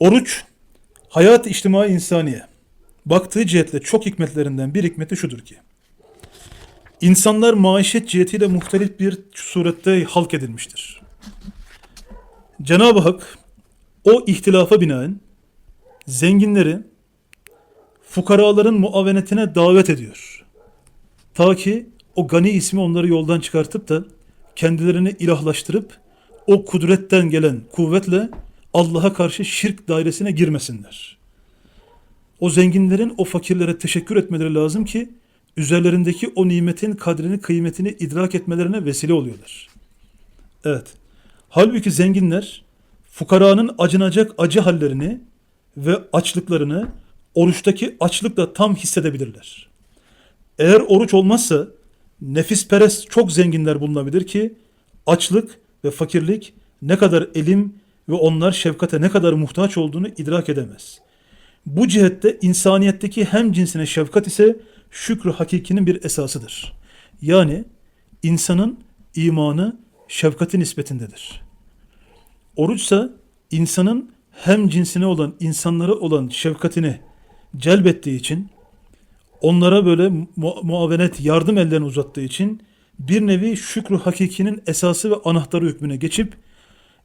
Oruç, hayat içtimai insaniye. Baktığı cihetle çok hikmetlerinden bir hikmeti şudur ki, insanlar maişet cihetiyle muhtelif bir surette halk edilmiştir. Cenab-ı Hak o ihtilafa binaen zenginleri fukaraların muavenetine davet ediyor. Ta ki o gani ismi onları yoldan çıkartıp da kendilerini ilahlaştırıp o kudretten gelen kuvvetle Allah'a karşı şirk dairesine girmesinler. O zenginlerin o fakirlere teşekkür etmeleri lazım ki üzerlerindeki o nimetin kadrini kıymetini idrak etmelerine vesile oluyorlar. Evet. Halbuki zenginler fukaranın acınacak acı hallerini ve açlıklarını oruçtaki açlıkla tam hissedebilirler. Eğer oruç olmazsa nefisperest çok zenginler bulunabilir ki açlık ve fakirlik ne kadar elim ve onlar şefkate ne kadar muhtaç olduğunu idrak edemez. Bu cihette insaniyetteki hem cinsine şefkat ise şükrü hakikinin bir esasıdır. Yani insanın imanı şefkati nispetindedir. Oruçsa insanın hem cinsine olan insanlara olan şefkatini celbettiği için onlara böyle mu- muavenet yardım ellerini uzattığı için bir nevi şükrü hakikinin esası ve anahtarı hükmüne geçip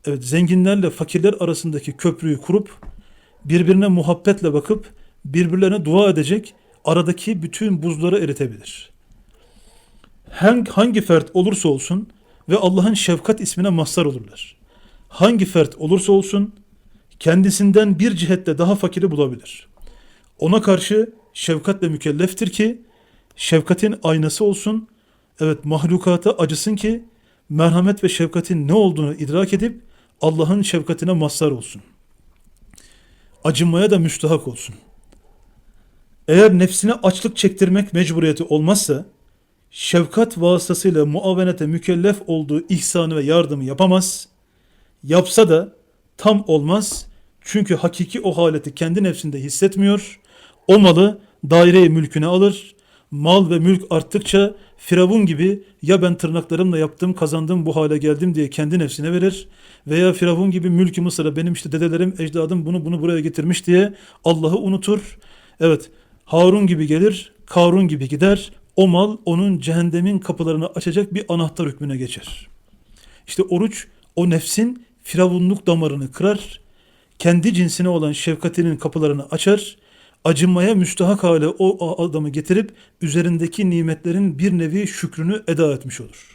evet zenginlerle fakirler arasındaki köprüyü kurup birbirine muhabbetle bakıp birbirlerine dua edecek aradaki bütün buzları eritebilir. Hangi, hangi fert olursa olsun ve Allah'ın şefkat ismine mazhar olurlar. Hangi fert olursa olsun kendisinden bir cihette daha fakiri bulabilir. Ona karşı şefkatle mükelleftir ki şefkatin aynası olsun. Evet mahlukata acısın ki merhamet ve şefkatin ne olduğunu idrak edip Allah'ın şefkatine mazhar olsun. Acınmaya da müstahak olsun. Eğer nefsine açlık çektirmek mecburiyeti olmazsa şefkat vasıtasıyla muavenete mükellef olduğu ihsanı ve yardımı yapamaz. Yapsa da tam olmaz. Çünkü hakiki o haleti kendi nefsinde hissetmiyor. O malı daire mülküne alır. Mal ve mülk arttıkça Firavun gibi ya ben tırnaklarımla yaptım kazandım bu hale geldim diye kendi nefsine verir. Veya Firavun gibi mülkü Mısır'a benim işte dedelerim ecdadım bunu bunu buraya getirmiş diye Allah'ı unutur. Evet Harun gibi gelir Karun gibi gider. O mal onun cehennemin kapılarını açacak bir anahtar hükmüne geçer. İşte oruç o nefsin firavunluk damarını kırar, kendi cinsine olan şefkatinin kapılarını açar, acınmaya müstahak hale o adamı getirip üzerindeki nimetlerin bir nevi şükrünü eda etmiş olur.